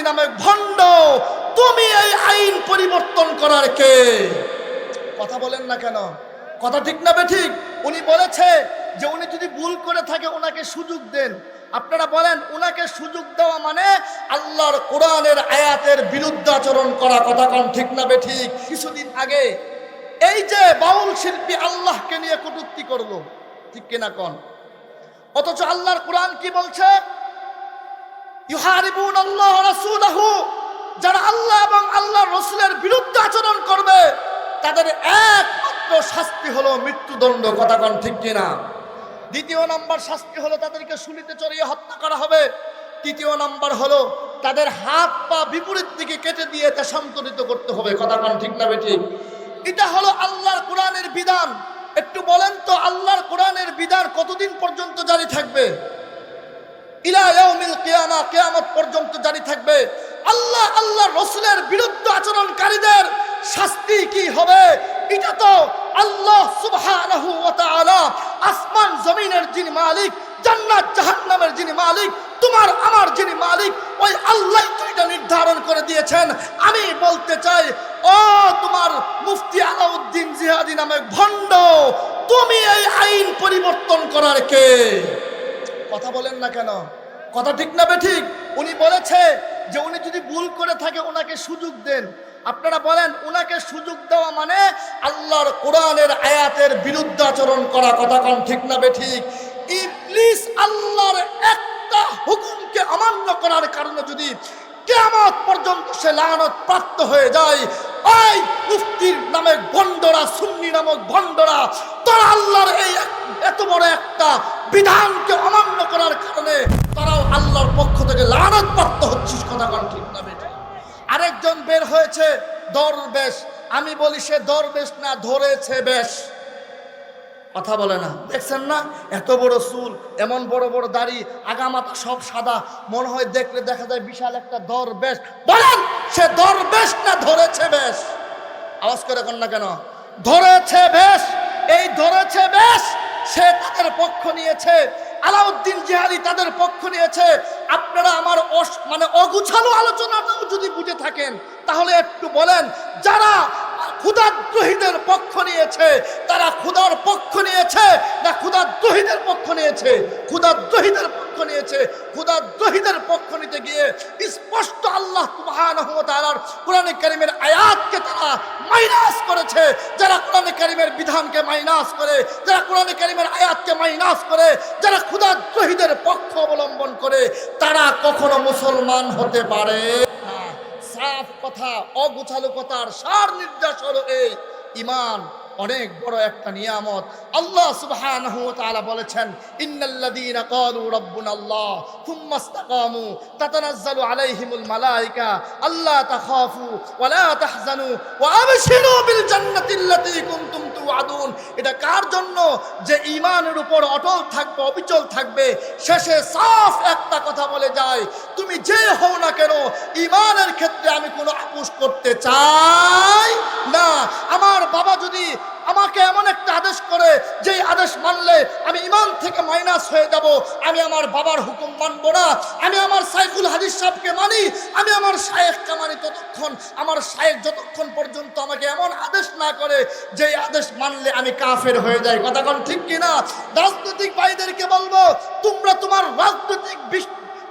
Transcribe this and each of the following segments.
জিহাদি নামে ভণ্ড, তুমি এই আইন পরিবর্তন করার কে? কথা বলেন না কেন? কথা ঠিক না বে ঠিক? উনি বলেছে যে উনি যদি ভুল করে থাকে ওনাকে সুযোগ দেন। আপনারা বলেন ওনাকে সুযোগ দেওয়া মানে আল্লাহর কোরআনের আয়াতের বিরুদ্ধে আচরণ করা। কথা কন ঠিক না বে ঠিক? কিছুদিন আগে এই যে বাউল শিল্পী আল্লাহকে নিয়ে কটূক্তি করল, ঠিক কিনা কন? অথচ আল্লাহর কোরআন কি বলছে? ইউহারিবুন আল্লাহ রাসূলাহু যারা আল্লাহ এবং আল্লাহর রসুলের বিরুদ্ধে আচরণ করবে, তাদের একমাত্র শাস্তি হলো মৃত্যুদণ্ড, কথা কন ঠিক কিনা? দ্বিতীয় নাম্বার শাস্তি হলো তাদেরকে শুলিতে চড়িয়ে হত্যা করা হবে। তৃতীয় নাম্বার হলো তাদের হাত পা বিপরীত দিকে কেটে দিয়ে দেশান্তরিত করতে হবে, কথা কন ঠিক না বেঠিক এটা হলো আল্লাহর কোরআনের বিধান। একটু বলেন তো, আল্লাহর কোরআনের বিধান কতদিন পর্যন্ত জারি থাকবে? ইলা ইয়াউমিল কিয়ামা, কিয়ামত পর্যন্ত জারি থাকবে। আল্লাহ আল্লাহ রসুলের বিরুদ্ধে আচরণকারীদের শাস্তি কি হবে? এটা তো আল্লাহ তাআলা, আসমান, জমিনের যিনি মালিক, জান্নাত, জাহান্নামের যিনি মালিক, তোমার, আমার যিনি মালিক, ওই আল্লাহ এটা নির্ধারণ করে দিয়েছেন। আমি বলতে চাই, ও তোমার মুফতি আলাউদ্দিন জিহাদি নামে ভণ্ড, তুমি এই আইন পরিবর্তন করার কে? কথা বলেন না কেন? কথা ঠিক না বে ঠিক? উনি বলেছে যে উনি যদি ভুল করে থাকে ওনাকে সুযোগ দেন। আপনারা বলেন, ওনাকে সুযোগ দেওয়া মানে আল্লাহর কোরআনের আয়াতের বিরুদ্ধে আচরণ করা। কথা কন ঠিক না ঠিক? ইবলিস আল্লাহর একটা হুকুমকে অমান্য করার কারণে যদি কেমন পর্যন্ত সে লানত প্রাপ্ত হয়ে যায় ওই মুফতির নামে ভণ্ডরা সুন্নি নামক ভণ্ডরা তারা আল্লাহর এই এত বড় একটা বিধানকে অমান্য করার কারণে তারাও আল্লাহর পক্ষ থেকে লানত প্রাপ্ত হচ্ছিস কথা কন ঠিক না বেটে আরেকজন বের হয়েছে, দরবেশ। আমি বলি সে দরবেশ না, ধরেছে বেশ। কথা বলে না। দেখছেন না? এত বড় চুল, এমন বড় বড় দাড়ি আগামাতা সব সাদা। মনে হয় দেখলে দেখা যায় বিশাল একটা দরবেশ। বলেন, সে দরবেশ না ধরেছে বেশ? আওয়াজ করে কন না কেন? ধরেছে বেশ। এই ধরেছে বেশ, সে তাদের পক্ষ নিয়েছে। আলাউদ্দিন জিহাদি তাদের পক্ষ নিয়েছে। আপনারা আমার মানে অগুছালো আলোচনাটাও যদি বুঝে থাকেন, তাহলে একটু বলেন, যারা ক্ষুদাদ্রোহীদের পক্ষ নিয়েছে, তারা ক্ষুদার পক্ষ নিয়েছে না ক্ষুদাদ্রোহীদের পক্ষ নিয়েছে ক্ষুদাদ্রোহীদের পক্ষ নিয়েছে ক্ষুদাদ্রোহীদের পক্ষ নিতে গিয়ে স্পষ্ট আল্লাহ তাআলার কোরআনে কারীমের আয়াতকে তারা মাইনাস করেছে। যারা কোরআনে কারীমের বিধানকে মাইনাস করে, যারা কোরআনে কারীমের আয়াতকে মাইনাস করে, যারা ক্ষুদাদ্রোহীদের পক্ষ অবলম্বন করে, তারা কখনো মুসলমান হতে পারে সাফ কথা, অগুছালো কথার সার নির্দেশ হলো এই ইমান। অনেক বড় একটা নিয়ামত। আল্লাহ সুবহানাহু ওয়া তাআলা বলেছেন, ইন্নাল্লাযীনা ক্বালু রাব্বুনাল্লাহ থুম্মা ইসতাকামু তাতানাজ্জালু আলাইহিমুল মালায়েকা আল্লা তাখাফু ওয়া লা তাহজানু ওয়া আবশিরু বিল জান্নাতিল্লাতী কুনতুম তুআদুন এটা কার জন্য যে ঈমানের উপর অটল থাকবে, অবিচল থাকবে, শেষে সাফ একটা কথা বলে যায়, তুমি যে হও না কেন, ঈমানের ক্ষেত্রে আমি কোনো আপোষ করতে চাই না। আমার বাবা যদি আমাকে এমন একটা আদেশ করে, যে আদেশ মানলে আমি ইমান থেকে মাইনাস হয়ে যাব, আমি আমার বাবার হুকুম মানব না। আমি আমার সাইফুল হাদিস সাহেবকে মানি আমি আমার শায়েখকে মানি ততক্ষণ, আমার শায়েখ যতক্ষণ পর্যন্ত আমাকে এমন আদেশ না করে যে আদেশ মানলে আমি কাফের হয়ে যাই। কথা কোন ঠিক কিনা? রাজনৈতিক ভাইদেরকে বলব, তোমরা তোমার রাজনৈতিক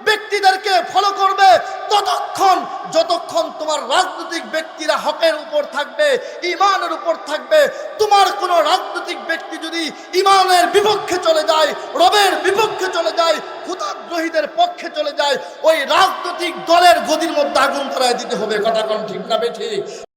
ব্যক্তিদেরকে ফলো করবে ততক্ষণ, যতক্ষণ তোমার রাজনৈতিক ব্যক্তিরা হকের উপর থাকবে, ইমানের উপর থাকবে, তোমার কোনো রাজনৈতিক ব্যক্তি যদি ইমানের বিপক্ষে চলে যায়, রবের বিপক্ষে চলে যায় ক্ষুদাদ্রোহীদের পক্ষে চলে যায়, ওই রাজনৈতিক দলের গদির মধ্যে আগুন ধরায় দিতে হবে, কথা কোন ঠিক না ঠিক